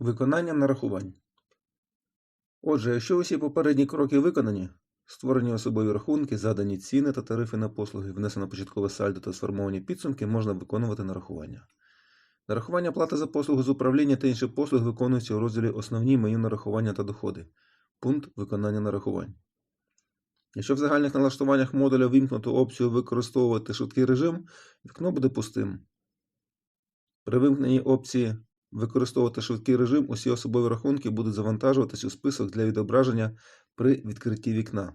Виконання нарахувань. Отже, якщо усі попередні кроки виконані, створені особові рахунки, задані ціни та тарифи на послуги, внесено початкове сальдо та сформовані підсумки, можна виконувати нарахування. Нарахування плати за послугу з управління та інші послуги виконуються у розділі Основні меню нарахування та доходи. Пункт виконання нарахувань. Якщо в загальних налаштуваннях модуля вимкнуто опцію використовувати швидкий режим, вікно буде пустим. При вимкненні опції використовувати швидкий режим, усі особові рахунки будуть завантажуватись у список для відображення при відкритті вікна.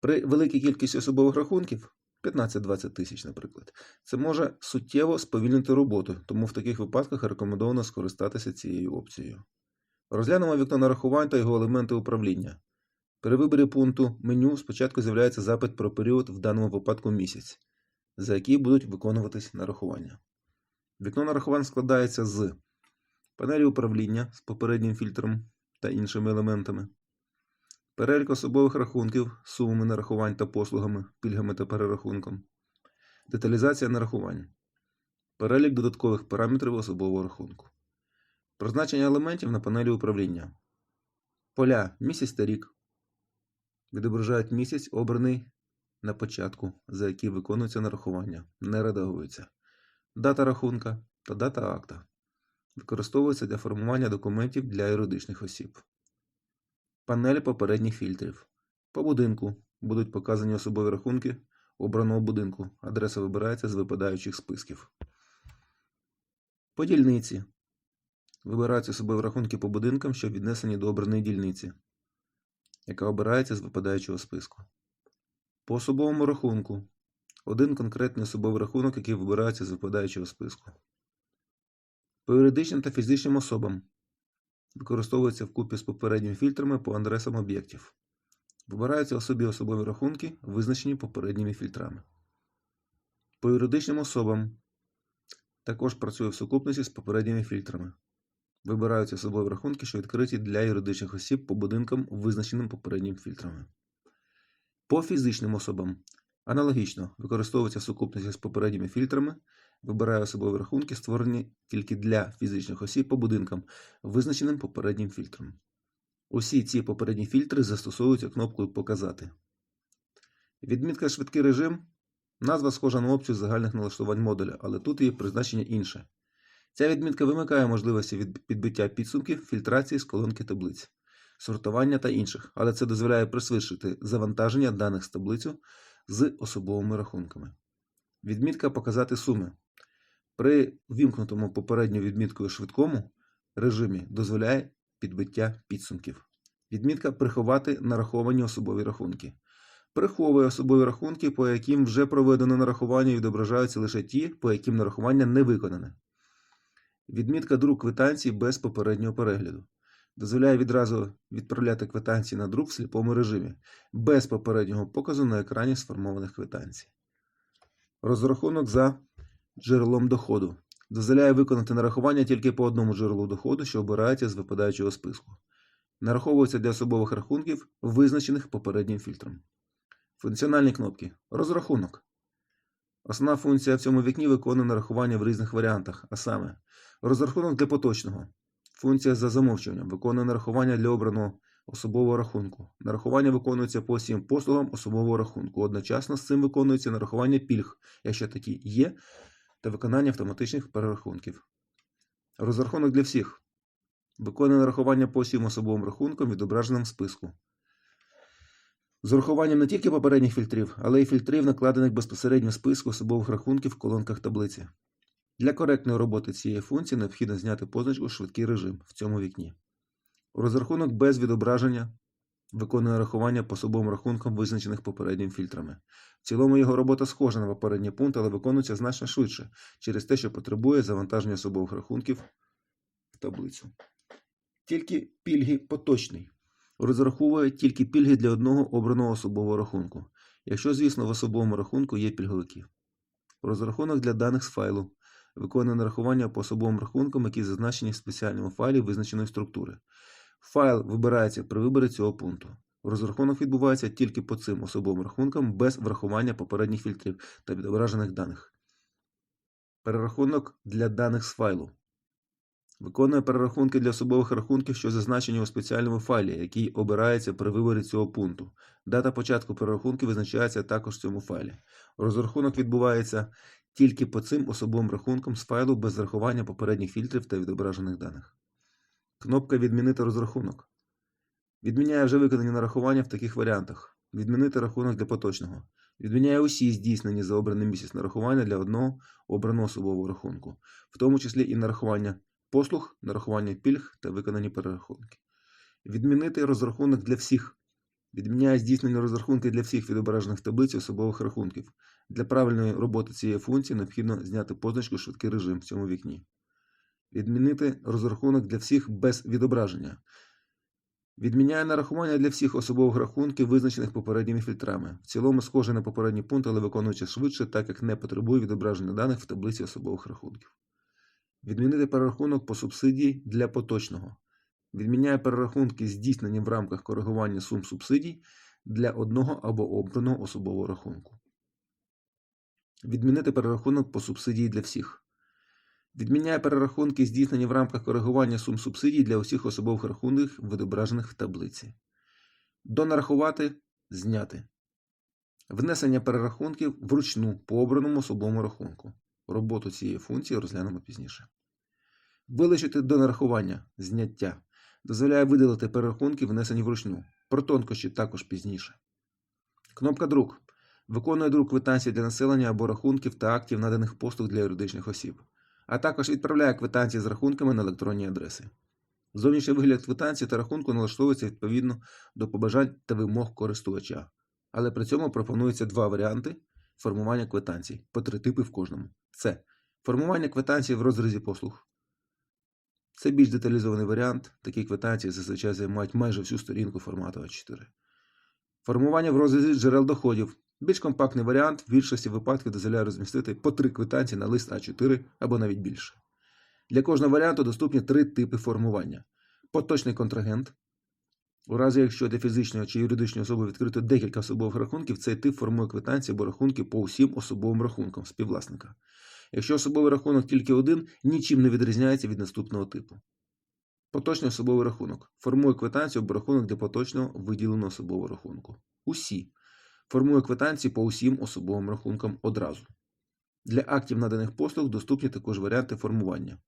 При великій кількості особових рахунків 15-20 тисяч, наприклад, це може суттєво сповільнити роботу, тому в таких випадках рекомендовано скористатися цією опцією. Розглянемо вікно нарахувань та його елементи управління. При виборі пункту меню спочатку з'являється запит про період в даному випадку місяць, за який будуть виконуватись нарахування. Вікно нарахувань складається з панелі управління з попереднім фільтром та іншими елементами, перелік особових рахунків з сумами нарахувань та послугами, пільгами та перерахунком, деталізація нарахувань, перелік додаткових параметрів особового рахунку, призначення елементів на панелі управління, поля місяць та рік відображають місяць, обраний на початку, за який виконується нарахування, не редагується. Дата рахунка та дата акта використовуються для формування документів для юридичних осіб. Панель попередніх фільтрів. По будинку будуть показані особові рахунки обраного будинку. Адреса вибирається з випадаючих списків. По дільниці. Вибираються особові рахунки по будинкам, що віднесені до обраної дільниці, яка обирається з випадаючого списку. По особовому рахунку один конкретний особовий рахунок, який вибирається з випадаючого списку. По юридичним та фізичним особам використовується вкупі з попередніми фільтрами по адресам об'єктів. Вибираються особі особові рахунки, визначені попередніми фільтрами. По юридичним особам також працює в сукупності з попередніми фільтрами. Вибираються особові рахунки, що відкриті для юридичних осіб по будинкам, визначеним попередніми фільтрами. По фізичним особам Аналогічно використовується в з попередніми фільтрами, вибирає особові рахунки, створені тільки для фізичних осіб по будинкам, визначеним попереднім фільтром. Усі ці попередні фільтри застосовуються кнопкою Показати. Відмітка Швидкий режим назва схожа на опцію загальних налаштувань модуля, але тут її призначення інше. Ця відмітка вимикає можливості від підбиття підсумків, фільтрації з колонки таблиць, сортування та інших, але це дозволяє пришвидшити завантаження даних з таблицю з особовими рахунками. Відмітка Показати суми. При вімкнутому попередньою відміткою швидкому режимі дозволяє підбиття підсумків. Відмітка Приховати нараховані особові рахунки. Приховує особові рахунки, по яким вже проведено нарахування і відображаються лише ті, по яким нарахування не виконане. Відмітка друк квитанцій без попереднього перегляду дозволяє відразу відправляти квитанції на друк в сліпому режимі, без попереднього показу на екрані сформованих квитанцій. Розрахунок за джерелом доходу. Дозволяє виконати нарахування тільки по одному джерелу доходу, що обирається з випадаючого списку. Нараховується для особових рахунків, визначених попереднім фільтром. Функціональні кнопки. Розрахунок. Основна функція в цьому вікні виконує нарахування в різних варіантах, а саме розрахунок для поточного. Функція за замовчуванням виконує нарахування для обраного особового рахунку. Нарахування виконується по всім послугам особового рахунку. Одночасно з цим виконується нарахування пільг, якщо такі є, та виконання автоматичних перерахунків. Розрахунок для всіх. Виконує нарахування по всім особовим рахункам, відображеним в списку. З урахуванням не тільки попередніх фільтрів, але й фільтрів, накладених безпосередньо в списку особових рахунків в колонках таблиці. Для коректної роботи цієї функції необхідно зняти позначку Швидкий режим в цьому вікні. Розрахунок без відображення виконує рахування по особовим рахункам, визначених попереднім фільтрами. В цілому його робота схожа на попередній пункт, але виконується значно швидше через те, що потребує завантаження особових рахунків в таблицю. Тільки пільги поточний. Розраховує тільки пільги для одного обраного особового рахунку, якщо, звісно, в особовому рахунку є пільговики. Розрахунок для даних з файлу виконує нарахування по особовим рахункам, які зазначені в спеціальному файлі визначеної структури. Файл вибирається при виборі цього пункту. Розрахунок відбувається тільки по цим особовим рахункам без врахування попередніх фільтрів та відображених даних. Перерахунок для даних з файлу. Виконує перерахунки для особових рахунків, що зазначені у спеціальному файлі, який обирається при виборі цього пункту. Дата початку перерахунки визначається також в цьому файлі. Розрахунок відбувається тільки по цим особовим рахункам з файлу без зарахування попередніх фільтрів та відображених даних. Кнопка Відмінити розрахунок. Відміняє вже виконані нарахування в таких варіантах. Відмінити рахунок для поточного. Відміняє усі здійснені за обраний місяць нарахування для одного обраного особового рахунку, в тому числі і нарахування послуг, нарахування пільг та виконані перерахунки. Відмінити розрахунок для всіх. Відміняє здійснені розрахунки для всіх відображених в таблиці особових рахунків. Для правильної роботи цієї функції необхідно зняти позначку Швидкий режим в цьому вікні. Відмінити розрахунок для всіх без відображення. Відміняє нарахування для всіх особових рахунків, визначених попередніми фільтрами. В цілому схоже на попередній пункт, але виконується швидше, так як не потребує відображення даних в таблиці особових рахунків. Відмінити перерахунок по субсидії для поточного. Відміняє перерахунки, здійснені в рамках коригування сум субсидій для одного або обраного особового рахунку. Відмінити перерахунок по субсидії для всіх. Відміняє перерахунки, здійснені в рамках коригування сум субсидій для усіх особових рахунків, відображених в таблиці. Донарахувати зняти. Внесення перерахунків вручну по обраному особовому рахунку. Роботу цієї функції розглянемо пізніше. Вилучити до нарахування зняття. Дозволяє видалити перерахунки, внесені вручну. Про тонкощі також пізніше. Кнопка Друк. Виконує друк квитанцій для населення або рахунків та актів наданих послуг для юридичних осіб, а також відправляє квитанції з рахунками на електронні адреси. Зовнішній вигляд квитанції та рахунку налаштовується відповідно до побажань та вимог користувача. Але при цьому пропонується два варіанти формування квитанцій по три типи в кожному. Це формування квитанцій в розрізі послуг. Це більш деталізований варіант. Такі квитанції зазвичай займають майже всю сторінку формату А4. Формування в розрізі джерел доходів. Більш компактний варіант в більшості випадків дозволяє розмістити по три квитанції на лист А4 або навіть більше. Для кожного варіанту доступні три типи формування: поточний контрагент. У разі, якщо для фізичної чи юридичної особи відкрито декілька особових рахунків, цей тип формує квитанції або рахунки по усім особовим рахункам співвласника. Якщо особовий рахунок тільки один, нічим не відрізняється від наступного типу. Поточний особовий рахунок. Формує квитанцію або рахунок для поточного виділеного особового рахунку. Усі. Формує квитанції по усім особовим рахункам одразу. Для актів наданих послуг доступні також варіанти формування.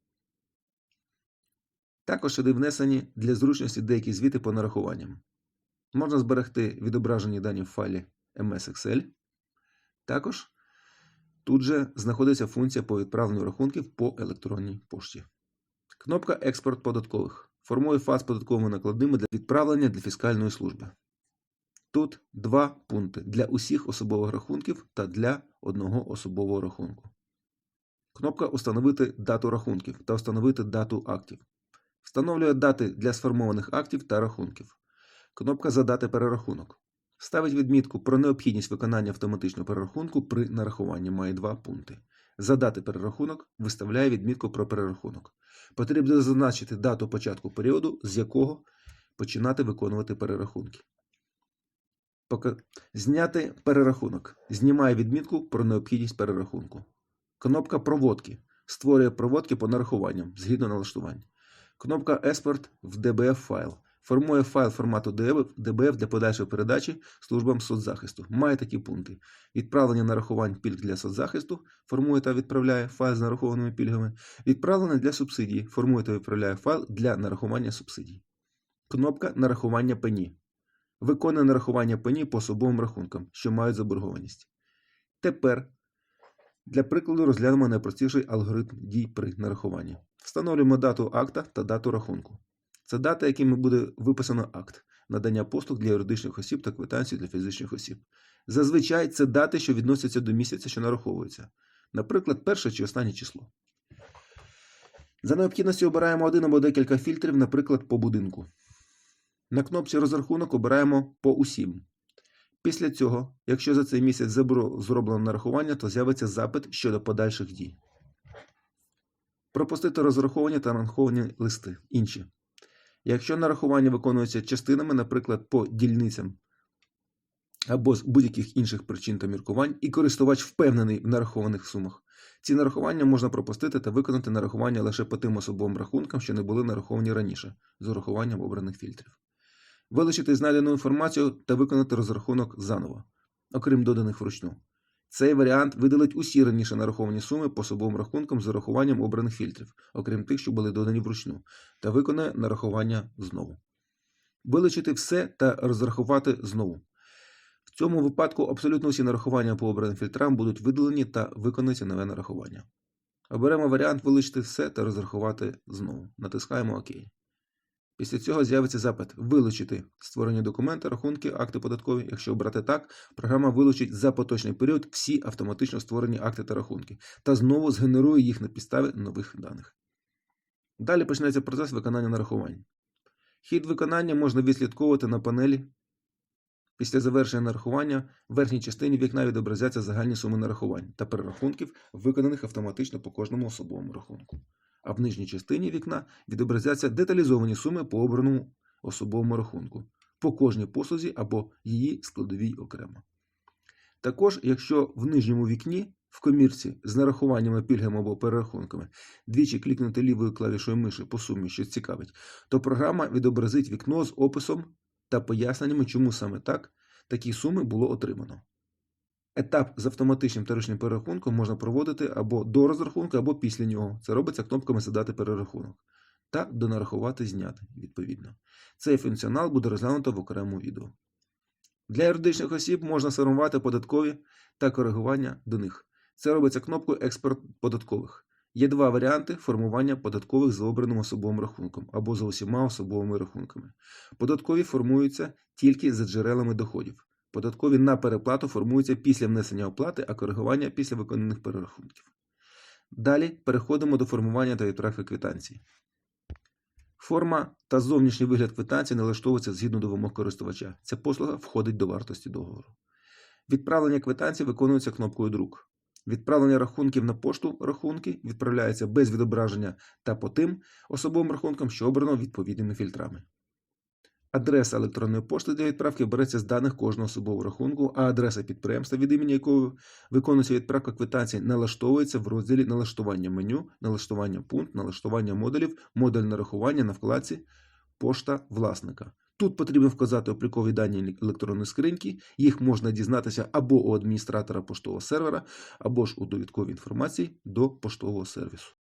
Також сюди внесені для зручності деякі звіти по нарахуванням. Можна зберегти відображені дані в файлі MS Excel. Також тут же знаходиться функція по відправленню рахунків по електронній пошті. Кнопка Експорт податкових формує фаз податковими накладними для відправлення для фіскальної служби. Тут два пункти для усіх особових рахунків та для одного особового рахунку. Кнопка Установити дату рахунків та встановити дату актів. Встановлює дати для сформованих актів та рахунків. Кнопка Задати перерахунок. Ставить відмітку про необхідність виконання автоматичного перерахунку при нарахуванні має два пункти. Задати перерахунок виставляє відмітку про перерахунок. Потрібно зазначити дату початку періоду, з якого починати виконувати перерахунки. Зняти перерахунок. Знімає відмітку про необхідність перерахунку. Кнопка Проводки. Створює проводки по нарахуванням згідно налаштувань. Кнопка Експорт в DBF файл. Формує файл формату DBF для подальшої передачі службам соцзахисту. Має такі пункти: відправлення нарахувань пільг для соцзахисту, формує та відправляє файл з нарахованими пільгами. Відправлення для субсидії. Формує та відправляє файл для нарахування субсидій. Кнопка нарахування пені. Виконує нарахування пені по особовим рахункам, що мають заборгованість. Тепер для прикладу розглянемо найпростіший алгоритм дій при нарахуванні. Встановлюємо дату акта та дату рахунку. Це дата, якими буде виписано акт надання послуг для юридичних осіб та квитанцій для фізичних осіб. Зазвичай це дати, що відносяться до місяця, що нараховуються. Наприклад, перше чи останнє число. За необхідністю обираємо один або декілька фільтрів, наприклад, по будинку. На кнопці Розрахунок обираємо по усім. Після цього, якщо за цей місяць зроблено нарахування, то з'явиться запит щодо подальших дій. Пропустити розраховані та нараховані листи. Інші. Якщо нарахування виконується частинами, наприклад, по дільницям або з будь-яких інших причин та міркувань, і користувач впевнений в нарахованих сумах, Ці нарахування можна пропустити та виконати нарахування лише по тим особовим рахункам, що не були нараховані раніше, з урахуванням обраних фільтрів. Вилучити знайдену інформацію та виконати розрахунок заново, окрім доданих вручну. Цей варіант видалить усі раніше нараховані суми по особовим рахункам з урахуванням обраних фільтрів, окрім тих, що були додані вручну, та виконає нарахування знову. Вилучити все та розрахувати знову. В цьому випадку абсолютно всі нарахування по обраним фільтрам будуть видалені та виконується нове нарахування. Оберемо варіант вилучити все та розрахувати знову. Натискаємо ОК. Після цього з'явиться запит Вилучити створені документи, рахунки, акти податкові. Якщо обрати так, програма вилучить за поточний період всі автоматично створені акти та рахунки та знову згенерує їх на підставі нових даних. Далі почнеться процес виконання нарахувань. Хід виконання можна відслідковувати на панелі. Після завершення нарахування в верхній частині вікна відобразяться загальні суми нарахувань та перерахунків, виконаних автоматично по кожному особовому рахунку. А в нижній частині вікна відобразяться деталізовані суми по обраному особовому рахунку, по кожній послузі або її складовій окремо. Також, якщо в нижньому вікні в комірці з нарахуваннями, пільгами або перерахунками двічі клікнути лівою клавішою миші по сумі, що цікавить, то програма відобразить вікно з описом та поясненнями, чому саме так такі суми було отримано. Етап з автоматичним та ручним перерахунком можна проводити або до розрахунку, або після нього. Це робиться кнопками Задати перерахунок та донарахувати зняти відповідно. Цей функціонал буде розглянуто в окремому відео. Для юридичних осіб можна сформувати податкові та коригування до них. Це робиться кнопкою Експорт податкових. Є два варіанти формування податкових за обраним особовим рахунком або за усіма особовими рахунками. Податкові формуються тільки за джерелами доходів. Податкові на переплату формуються після внесення оплати, а коригування після виконаних перерахунків. Далі переходимо до формування та відправки квитанцій. Форма та зовнішній вигляд квитанції налаштовується згідно до вимог користувача. Ця послуга входить до вартості договору. Відправлення квитанцій виконується кнопкою Друк. Відправлення рахунків на пошту рахунки відправляється без відображення та по тим особовим рахункам, що обрано відповідними фільтрами. Адреса електронної пошти для відправки береться з даних кожного особового рахунку, а адреса підприємства, від імені якого виконується відправка квитанцій, налаштовується в розділі налаштування меню, налаштування пункт, налаштування модулів, модуль нарахування на вкладці Пошта власника. Тут потрібно вказати облікові дані електронної скриньки, їх можна дізнатися або у адміністратора поштового сервера, або ж у довідковій інформації до поштового сервісу.